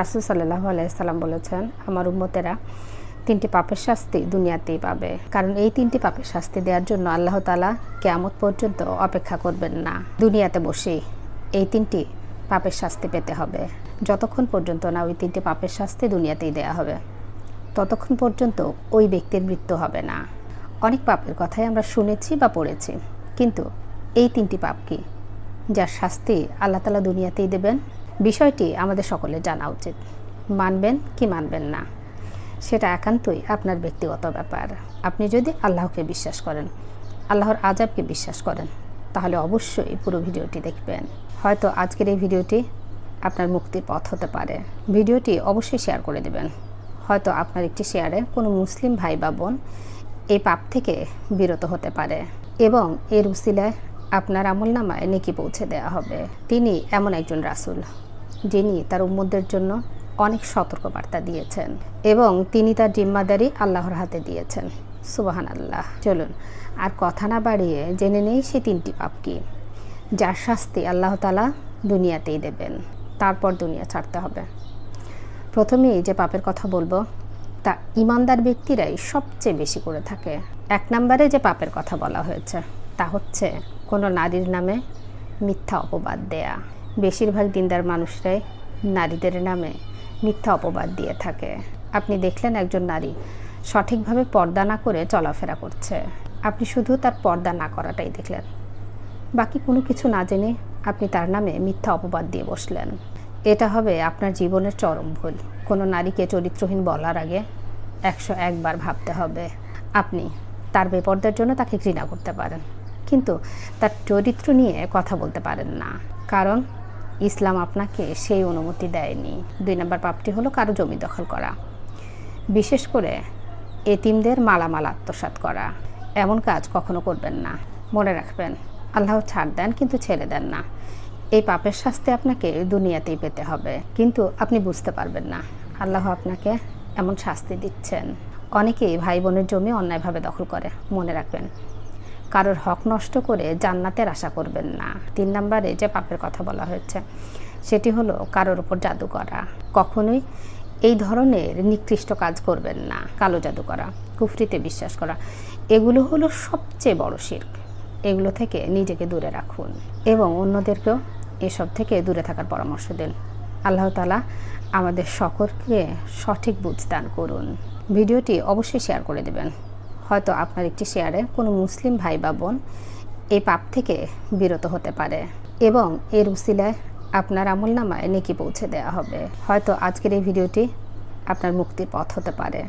রাসুল সাল্লাহ আলাইসাল্লাম বলেছেন, আমার উম্মতেরা তিনটি পাপের শাস্তি দুনিয়াতেই পাবে। কারণ এই তিনটি পাপের শাস্তি দেওয়ার জন্য আল্লাহ তালা কেয়ামত পর্যন্ত অপেক্ষা করবেন না। দুনিয়াতে বসেই এই তিনটি পাপের শাস্তি পেতে হবে। যতক্ষণ পর্যন্ত না ওই তিনটি পাপের শাস্তি দুনিয়াতেই দেয়া হবে, ততক্ষণ পর্যন্ত ওই ব্যক্তির মৃত্যু হবে না। অনেক পাপের কথাই আমরা শুনেছি বা পড়েছি, কিন্তু এই তিনটি পাপ কি? যার শাস্তি আল্লাহ তালা দুনিয়াতেই দেবেন বিষয়টি আমাদের সকলের জানা উচিত। মানবেন কি মানবেন না, সেটা একান্তই আপনার ব্যক্তিগত ব্যাপার। আপনি যদি আল্লাহকে বিশ্বাস করেন, আল্লাহর আজাবকে বিশ্বাস করেন, তাহলে অবশ্যই পুরো ভিডিওটি দেখবেন। হয়তো আজকের এই ভিডিওটি আপনার মুক্তির পথ হতে পারে। ভিডিওটি অবশ্যই শেয়ার করে দেবেন। হয়তো আপনার একটি শেয়ারে কোনো মুসলিম ভাই বা বোন এই পাপ থেকে বিরত হতে পারে এবং এর উসিলায় আপনার আমল নামায় নেকি পৌঁছে দেওয়া হবে। তিনি এমন একজন রাসূল। যিনি তার উম্মদের জন্য অনেক সতর্কবার্তা দিয়েছেন এবং তিনি তার জিম্মাদারি আল্লাহর হাতে দিয়েছেন। সুবাহান আল্লাহ চলুন, আর কথা না বাড়িয়ে জেনে নেই সে তিনটি পাপ কি, যার শাস্তি আল্লাহ তালা দুনিয়াতেই দেবেন। তারপর দুনিয়া ছাড়তে হবে। প্রথমেই যে পাপের কথা বলব, তা ইমানদার ব্যক্তিরাই সবচেয়ে বেশি করে থাকে। এক নম্বরে যে পাপের কথা বলা হয়েছে, তা হচ্ছে কোনো নারীর নামে মিথ্যা অপবাদ দেয়া। বেশিরভাগ দিনদার মানুষরাই নারীদের নামে মিথ্যা অপবাদ দিয়ে থাকে। আপনি দেখলেন একজন নারী সঠিকভাবে পর্দা না করে চলাফেরা করছে। আপনি শুধু তার পর্দা না করাটাই দেখলেন। বাকি কোনো কিছু না জেনে আপনি তার নামে মিথ্যা অপবাদ দিয়ে বসলেন। এটা হবে আপনার জীবনের চরম ভুল। কোনো নারীকে চরিত্রহীন বলার আগে একশো একবার ভাবতে হবে। আপনি তার বেপর্দার জন্য তাকে ঘৃণা করতে পারেন। কিন্তু তার চরিত্র নিয়ে কথা বলতে পারেন না। কারণ ইসলাম আপনাকে সেই অনুমতি দেয়নি। দুই নম্বর পাপটি হলো কারও জমি দখল করা। বিশেষ করে এতিমদের মালামাল আত্মসাৎ করা। এমন কাজ কখনো করবেন না। মনে রাখবেন, আল্লাহ ছাড় দেন কিন্তু ছেড়ে দেন না। এই পাপের শাস্তি আপনাকে দুনিয়াতেই পেতে হবে। কিন্তু আপনি বুঝতে পারবেন না, আল্লাহ আপনাকে এমন শাস্তি দিচ্ছেন। অনেকেই ভাই বোনের জমি অন্যায়ভাবে দখল করে। মনে রাখবেন কারোর হক নষ্ট করে জান্নাতের আশা করবেন না। তিন নম্বরে যে পাপের কথা বলা হয়েছে, সেটি হলো কারোর উপর জাদু করা। কখনোই এই ধরনের নিকৃষ্ট কাজ করবেন না। কালো জাদু করা, কুফরিতে বিশ্বাস করা, এগুলো হলো সবচেয়ে বড় শির্ক। এগুলো থেকে নিজেকে দূরে রাখুন এবং অন্যদেরকেও এসব থেকে দূরে থাকার পরামর্শ দিন। আল্লাহ তালা আমাদের সকলকে সঠিক বুঝদান করুন। ভিডিওটি অবশ্যই শেয়ার করে দেবেন। হয়তো আপনার একটি শেয়ারে কোনো মুসলিম ভাই বা বোন এই পাপ থেকে বিরত হতে পারে এবং এর উসিলায় আপনার আমল নামায় নেকি পৌঁছে দেওয়া হবে। হয়তো আজকের এই ভিডিওটি আপনার মুক্তির পথ হতে পারে।